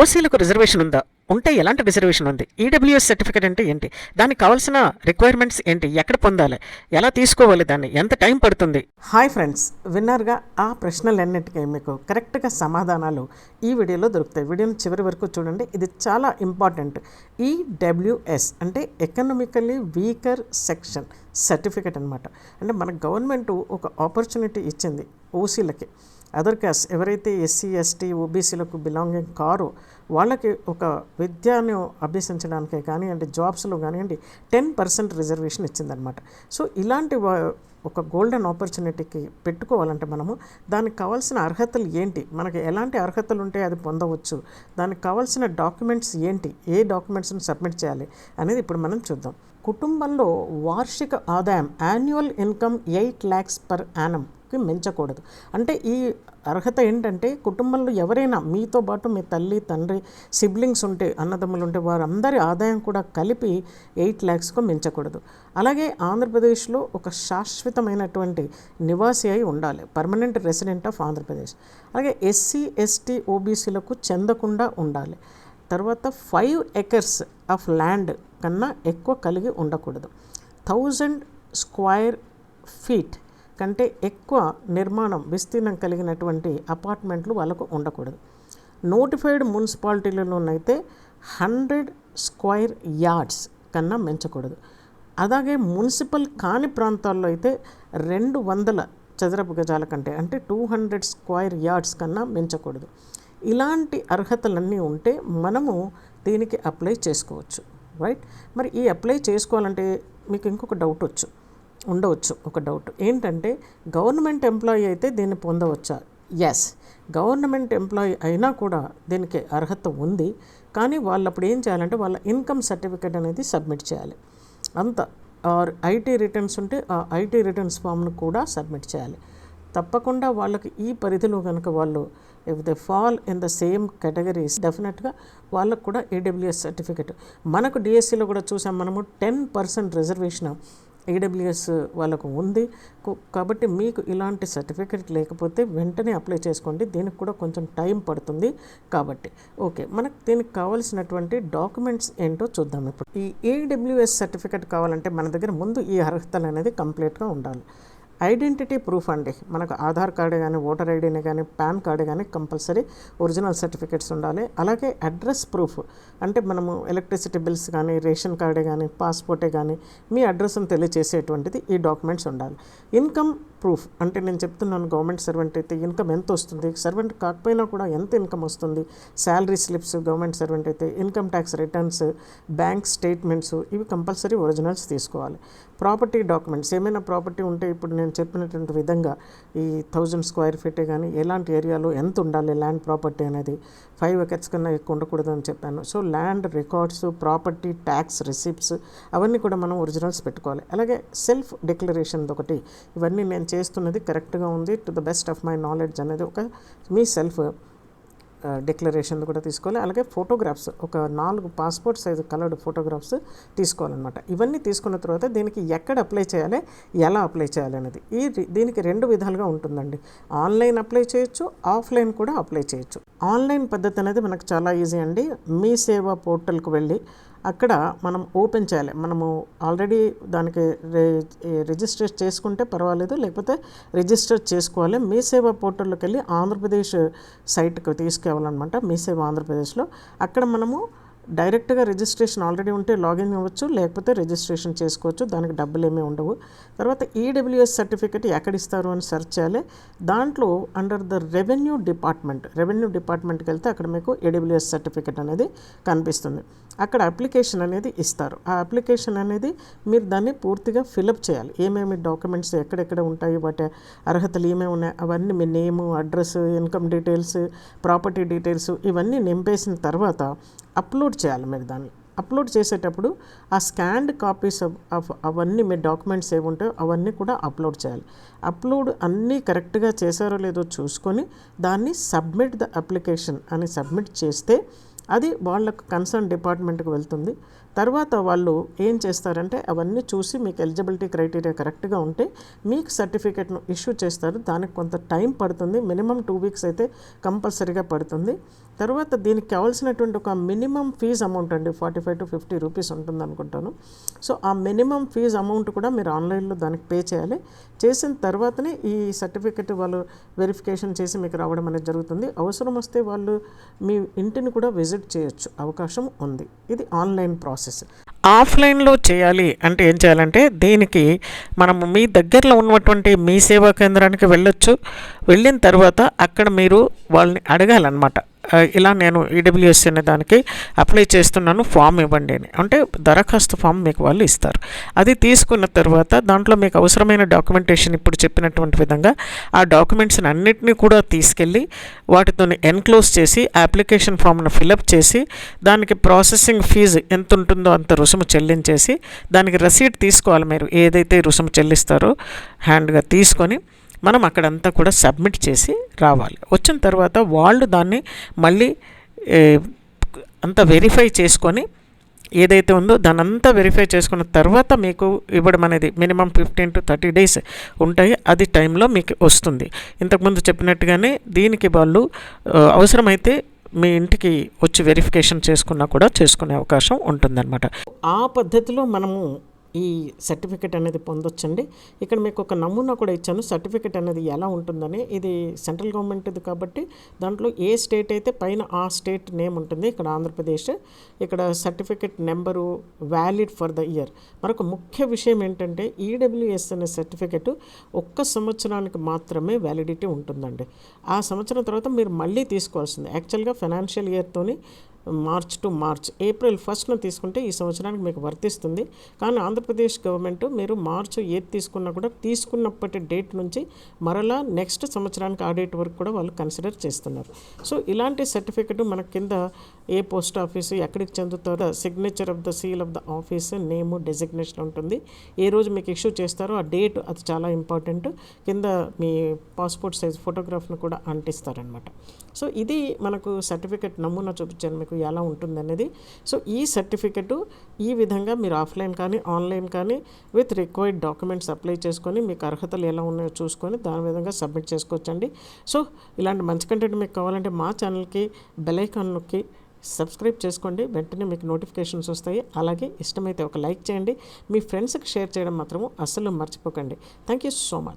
ఓసీలకు reservation ఉందా? ఉంటే ఎలాంటి రిజర్వేషన్ ఉంది? ఈడబ్ల్యూఎస్ సర్టిఫికేట్ అంటే ఏంటి? దానికి కావాల్సిన రిక్వైర్మెంట్స్ ఏంటి? ఎక్కడ పొందాలి? ఎలా తీసుకోవాలి దాన్ని? ఎంత టైం పడుతుంది? హాయ్ ఫ్రెండ్స్ విన్నర్గా? ఆ ప్రశ్నలన్నిటికీ మీకు కరెక్ట్గా సమాధానాలు ఈ వీడియోలో దొరుకుతాయి. వీడియోని చివరి వరకు చూడండి. ఇది చాలా ఇంపార్టెంట్ ఈడబ్ల్యూఎస్ అంటే ఎకనామికల్లీ వీకర్ సెక్షన్ సర్టిఫికేట్ అనమాట అంటే మన గవర్నమెంట్ ఒక ఆపర్చునిటీ ఇచ్చింది ఓసీలకి. అదర్ క్యాస్ట్ ఎవరైతే ఎస్సీ ఎస్టీ ఓబీసీలకు బిలాంగింగ్ కారో వాళ్ళకి ఒక విద్యను అభ్యసించడానికే కానివ్వండి జాబ్స్లో కానివ్వండి టెన్ పర్సెంట్ రిజర్వేషన్ ఇచ్చిందనమాట సో ఇలాంటి ఒక గోల్డెన్ ఆపర్చునిటీకి పెట్టుకోవాలంటే మనము దానికి కావాల్సిన అర్హతలు ఏంటి? మనకి ఎలాంటి అర్హతలు ఉంటే అది పొందవచ్చు? దానికి కావాల్సిన డాక్యుమెంట్స్ ఏంటి? ఏ డాక్యుమెంట్స్ని సబ్మిట్ చేయాలి? అనేది ఇప్పుడు మనం చూద్దాం. కుటుంబంలో వార్షిక ఆదాయం annual income eight lakhs per annum కి మించకూడదు. అంటే ఈ అర్హత ఏంటంటే కుటుంబంలో ఎవరైనా మీతో పాటు మీ తల్లి తండ్రి సిబ్లింగ్స్ ఉంటే అన్నదమ్ములు ఉంటే వారందరి ఆదాయం కూడా కలిపి ఎయిట్ ల్యాక్స్కు మించకూడదు. అలాగే ఆంధ్రప్రదేశ్లో ఒక శాశ్వతమైనటువంటి నివాసి అయి ఉండాలి. Permanent resident of Andhra Pradesh. అలాగే ఎస్సీ ఎస్టీ ఓబీసీలకు చెందకుండా ఉండాలి. తర్వాత ఫైవ్ ఎకర్స్ ఆఫ్ ల్యాండ్ కన్నా ఎక్కువ కలిగి ఉండకూడదు. థౌజండ్ స్క్వైర్ ఫీట్ కంటే ఎక్కువ నిర్మాణం విస్తీర్ణం కలిగినటువంటి అపార్ట్మెంట్లు వాళ్ళకు ఉండకూడదు. నోటిఫైడ్ మున్సిపాలిటీలలోనైతే హండ్రెడ్ స్క్వైర్ యార్డ్స్ కన్నా పెంచకూడదు అలాగే మున్సిపల్ కాని ప్రాంతాల్లో అయితే రెండు వందల చదరపు గజాల కంటే అంటే టూ హండ్రెడ్ స్క్వైర్ యార్డ్స్ కన్నా పెంచకూడదు ఇలాంటి అర్హతలన్నీ ఉంటే మనము దీనికి అప్లై చేసుకోవచ్చు. రైట్? మరి ఈ అప్లై చేసుకోవాలంటే మీకు ఇంకొక డౌట్ వచ్చు. ఉండవచ్చు ఒక డౌట్ ఏంటంటే గవర్నమెంట్ ఎంప్లాయీ అయితే దీన్ని పొందవచ్చా? ఎస్ గవర్నమెంట్ ఎంప్లాయీ అయినా కూడా దీనికి అర్హత ఉంది. కానీ వాళ్ళు అప్పుడు ఏం చేయాలంటే వాళ్ళ ఇన్కమ్ సర్టిఫికేట్ అనేది సబ్మిట్ చేయాలి. అంత. ఆర్ ఐటీ రిటర్న్స్ ఉంటే ఆ ఐటీ రిటర్న్స్ ఫామ్ను కూడా సబ్మిట్ చేయాలి. తప్పకుండా వాళ్ళకి ఈ పరిధిలో కనుక వాళ్ళు if they fall in the same categories డెఫినెట్గా వాళ్ళకు కూడా ఏడబ్ల్యూఎస్ సర్టిఫికేట్ మనకు డిఎస్సిలో కూడా చూసాం మనము టెన్ పర్సెంట్ రిజర్వేషన్ ఈడబ్ల్యూఎస్ వాళ్ళకు ఉంది. కాబట్టి మీకు ఇలాంటి సర్టిఫికెట్ లేకపోతే వెంటనే అప్లై చేసుకోండి. దీనికి కూడా కొంచెం టైం పడుతుంది కాబట్టి. ఓకే. మనకు దీనికి కావాల్సినటువంటి డాక్యుమెంట్స్ ఏంటో చూద్దాం ఇప్పుడు. ఈ ఏడబ్ల్యూఎస్ సర్టిఫికేట్ కావాలంటే మన దగ్గర ముందు ఈ అర్హతలు అనేది కంప్లీట్గా ఉండాలి. ఐడెంటిటీ ప్రూఫ్ అండి. మనకు ఆధార్ కార్డు కానీ ఓటర్ ఐడీని కానీ పాన్ కార్డు కానీ కంపల్సరీ ఒరిజినల్ సర్టిఫికేట్స్ ఉండాలి. అలాగే అడ్రస్ ప్రూఫ్. అంటే మనము ఎలక్ట్రిసిటీ బిల్స్ కానీ రేషన్ కార్డే కానీ పాస్పోర్టే కానీ మీ అడ్రస్ను తెలియచేసేటువంటిది ఈ డాక్యుమెంట్స్ ఉండాలి. ఇన్కమ్ ప్రూఫ్ అంటే నేను చెప్తున్నాను గవర్నమెంట్ సర్వెంట్ అయితే ఇన్కమ్ ఎంత వస్తుంది? సర్వెంట్ కాకపోయినా కూడా ఎంత ఇన్కమ్ వస్తుంది? శాలరీ స్లిప్స్ గవర్నమెంట్ సర్వెంట్ అయితే income tax returns bank statements ఇవి కంపల్సరీ ఒరిజినల్స్ తీసుకోవాలి. ప్రాపర్టీ డాక్యుమెంట్స్ ఏమైనా ప్రాపర్టీ ఉంటే ఇప్పుడు నేను చెప్పినటువంటి విధంగా ఈ థౌజండ్ స్క్వేర్ ఫీటే కానీ ఎలాంటి ఏరియాలో ఎంత ఉండాలి? ల్యాండ్ ప్రాపర్టీ అనేది ఫైవ్ ఎకర్స్ కన్నా ఎక్కువ ఉండకూడదు అని చెప్పాను. So land records property tax receipts అవన్నీ కూడా మనం ఒరిజినల్స్ పెట్టుకోవాలి. అలాగే సెల్ఫ్ డిక్లరేషన్ ఒకటి ఇవన్నీ నేను చేస్తున్నది కరెక్ట్గా ఉంది to the best of my knowledge అనేది ఒక మీ సెల్ఫ్ డిక్లరేషన్ uh, కూడా తీసుకోవాలి. అలాగే ఫోటోగ్రాఫ్స్ ఒక నాలుగు పాస్పోర్ట్ సైజు కలర్డ్ ఫోటోగ్రాఫ్స్ తీసుకోవాలన్నమాట. ఇవన్నీ తీసుకున్న తర్వాత దీనికి ఎక్కడ అప్లై చేయాలి ఎలా అప్లై చేయాలి అనేది. ఈ దీనికి రెండు విధాలుగా ఉంటుందండి. ఆన్లైన్ అప్లై చేయొచ్చు ఆఫ్లైన్ కూడా అప్లై చేయొచ్చు. ఆన్లైన్ పద్ధతి అనేది మనకు చాలా ఈజీ అండి. మీ సేవా పోర్టల్కి వెళ్ళి అక్కడ మనం ఓపెన్ చేయాలి. మనము ఆల్రెడీ దానికి రే- రిజిస్టర్ చేసుకుంటే పర్వాలేదు లేకపోతే రిజిస్టర్ చేసుకోవాలి. మీ సేవ పోర్టల్లోకి వెళ్ళి ఆంధ్రప్రదేశ్ సైట్కి తీసుకెళ్ళాలన్నమాట. మీ సేవ ఆంధ్రప్రదేశ్లో. అక్కడ మనము డైరెక్ట్గా రిజిస్ట్రేషన్ ఆల్రెడీ ఉంటే లాగిన్ అవ్వచ్చు లేకపోతే రిజిస్ట్రేషన్ చేసుకోవచ్చు. దానికి డబ్బులు ఏమీ ఉండవు. తర్వాత ఈడబ్ల్యూఎస్ సర్టిఫికేట్ ఎక్కడ ఇస్తారు అని సెర్చ్ చేయాలి. దాంట్లో under the revenue department revenue డిపార్ట్మెంట్కి వెళ్తే అక్కడ మీకు ఈడబ్ల్యూఎస్ సర్టిఫికేట్ అనేది కనిపిస్తుంది. అక్కడ అప్లికేషన్ అనేది ఇస్తారు. ఆ అప్లికేషన్ అనేది మీరు దాన్ని పూర్తిగా ఫిలప్ చేయాలి. ఏమేమి డాక్యుమెంట్స్ ఎక్కడెక్కడ ఉంటాయి వాటి అర్హతలు ఏమేమి ఉన్నాయి అవన్నీ మీ name address income details property details ఇవన్నీ నింపేసిన తర్వాత అప్లోడ్ చేయాలి మీరు దాన్ని. అప్లోడ్ చేసేటప్పుడు ఆ స్కాన్డ్ కాపీస్ ఆఫ్ అవన్నీ మీ డాక్యుమెంట్స్ ఏవి ఉంటాయో అవన్నీ కూడా అప్లోడ్ చేయాలి. అప్లోడ్ అన్నీ కరెక్ట్గా చేశారో లేదో చూసుకొని దాన్ని సబ్మిట్ ద అప్లికేషన్ అని సబ్మిట్ చేస్తే అది వాళ్ళకు కన్సర్న్ డిపార్ట్మెంట్కి వెళ్తుంది. తర్వాత వాళ్ళు ఏం చేస్తారంటే అవన్నీ చూసి మీకు ఎలిజిబిలిటీ క్రైటీరియా కరెక్ట్గా ఉంటే మీకు సర్టిఫికేట్ను ఇష్యూ చేస్తారు. దానికి కొంత టైం పడుతుంది. మినిమం టూ వీక్స్ అయితే కంపల్సరీగా పడుతుంది. తర్వాత దీనికి కావాల్సినటువంటి ఒక మినిమం ఫీజ్ అమౌంట్ అండి forty five to fifty rupees ఉంటుంది అనుకుంటాను. సో ఆ మినిమం ఫీజ్ అమౌంట్ కూడా మీరు ఆన్లైన్లో దానికి పే చేయాలి. చేసిన తర్వాతనే ఈ సర్టిఫికెట్ వాళ్ళు వెరిఫికేషన్ చేసి మీకు రావడం అనేది జరుగుతుంది. అవసరం వస్తే వాళ్ళు మీ ఇంటిని కూడా విజిట్ చేయొచ్చు. అవకాశం ఉంది. ఇది ఆన్లైన్ ప్రాసెస్. ఆఫ్లైన్లో చేయాలి అంటే ఏం చేయాలంటే దీనికి మనము మీ దగ్గరలో ఉన్నటువంటి మీ సేవా కేంద్రానికి వెళ్ళొచ్చు. వెళ్ళిన తర్వాత అక్కడ మీరు వాళ్ళని అడగాలన్నమాట. ఇలా నేను ఈడబ్ల్యూఎస్ అనే దానికి అప్లై చేస్తున్నాను ఫామ్ ఇవ్వండి అని. అంటే దరఖాస్తు ఫామ్ మీకు వాళ్ళు ఇస్తారు. అది తీసుకున్న తర్వాత దాంట్లో మీకు అవసరమైన డాక్యుమెంటేషన్ ఇప్పుడు చెప్పినటువంటి విధంగా ఆ డాక్యుమెంట్స్ని అన్నిటినీ కూడా తీసుకెళ్ళి వాటితో ఎన్క్లోజ్ చేసి అప్లికేషన్ ఫామ్ను ఫిలప్ చేసి దానికి ప్రాసెసింగ్ ఫీజు ఎంత ఉంటుందో అంత రుసుము చెల్లించేసి దానికి రసీట్ తీసుకోవాలి మీరు. ఏదైతే రుసుము చెల్లిస్తారో హ్యాండ్గా తీసుకొని మనం అక్కడంతా కూడా సబ్మిట్ చేసి రావాలి. వచ్చిన తర్వాత వాళ్ళు దాన్ని మళ్ళీ అంతా వెరిఫై చేసుకొని ఏదైతే ఉందో దాని అంతా వెరిఫై చేసుకున్న తర్వాత మీకు ఇవ్వడం అనేది minimum fifteen to thirty days ఉంటాయి. అది టైంలో మీకు వస్తుంది. ఇంతకుముందు చెప్పినట్టుగానే దీనికి వాళ్ళు అవసరమైతే మీ ఇంటికి వచ్చి వెరిఫికేషన్ చేసుకున్నా కూడా చేసుకునే అవకాశం ఉంటుందన్నమాట. ఆ పద్ధతిలో మనము ఈ సర్టిఫికెట్ అనేది పొందొచ్చండి. ఇక్కడ మీకు ఒక నమూనా కూడా ఇచ్చాను. సర్టిఫికెట్ అనేది ఎలా ఉంటుందని. ఇది సెంట్రల్ గవర్నమెంట్ది కాబట్టి దాంట్లో ఏ స్టేట్ అయితే పైన ఆ స్టేట్ నేమ్ ఉంటుంది. ఇక్కడ ఆంధ్రప్రదేశ్ ఇక్కడ certificate number valid for the year. మరొక ముఖ్య విషయం ఏంటంటే ఈడబ్ల్యూఎస్ అనే సర్టిఫికెట్ ఒక్క సంవత్సరానికి మాత్రమే వ్యాలిడిటీ ఉంటుందండి. ఆ సంవత్సరం తర్వాత మీరు మళ్ళీ తీసుకోవాల్సింది. యాక్చువల్గా ఫైనాన్షియల్ ఇయర్తోని మార్చ్ టు మార్చ్ ఏప్రిల్ ఫస్ట్న తీసుకుంటే ఈ సంవత్సరానికి మీకు వర్తిస్తుంది. కానీ ఆంధ్రప్రదేశ్ గవర్నమెంట్ మీరు మార్చ్ ఏది తీసుకున్నా కూడా తీసుకున్నప్పటి డేట్ నుంచి మరలా నెక్స్ట్ సంవత్సరానికి ఆ డేట్ వరకు కూడా వాళ్ళు కన్సిడర్ చేస్తున్నారు. సో ఇలాంటి సర్టిఫికెట్ మన కింద ఏ పోస్ట్ ఆఫీసు ఎక్కడికి చెందుతారో signature of the seal of the office name designation ఉంటుంది. ఏ రోజు మీకు ఇష్యూ చేస్తారో ఆ డేట్ అది చాలా ఇంపార్టెంట్. కింద మీ పాస్పోర్ట్ సైజ్ ఫోటోగ్రాఫ్ను కూడా అంటిస్తారనమాట సో ఇది మనకు సర్టిఫికెట్ నమూనా చూపించాను మీకు. ఎలా ఉంటుందనేది. సో ఈ సర్టిఫికెట్ ఈ విధంగా మీరు ఆఫ్లైన్ కానీ ఆన్లైన్ కానీ విత్ రిక్వైర్డ్ డాక్యుమెంట్స్ అప్లై చేసుకొని మీకు అర్హతలు ఎలా ఉన్నాయో చూసుకొని దాని విధంగా సబ్మిట్ చేసుకోవచ్చండి. సో ఇలాంటి మంచి కంటెంట్ మీకు కావాలంటే మా ఛానల్కి బెలైకాన్కి నొక్కి సబ్స్క్రైబ్ చేసుకోండి. వెంటనే మీకు నోటిఫికేషన్స్ వస్తాయి. అలాగే ఇష్టమైతే ఒక లైక్ చేయండి. మీ ఫ్రెండ్స్కి షేర్ చేయడం మాత్రము అస్సలు మర్చిపోకండి. Thank you so much.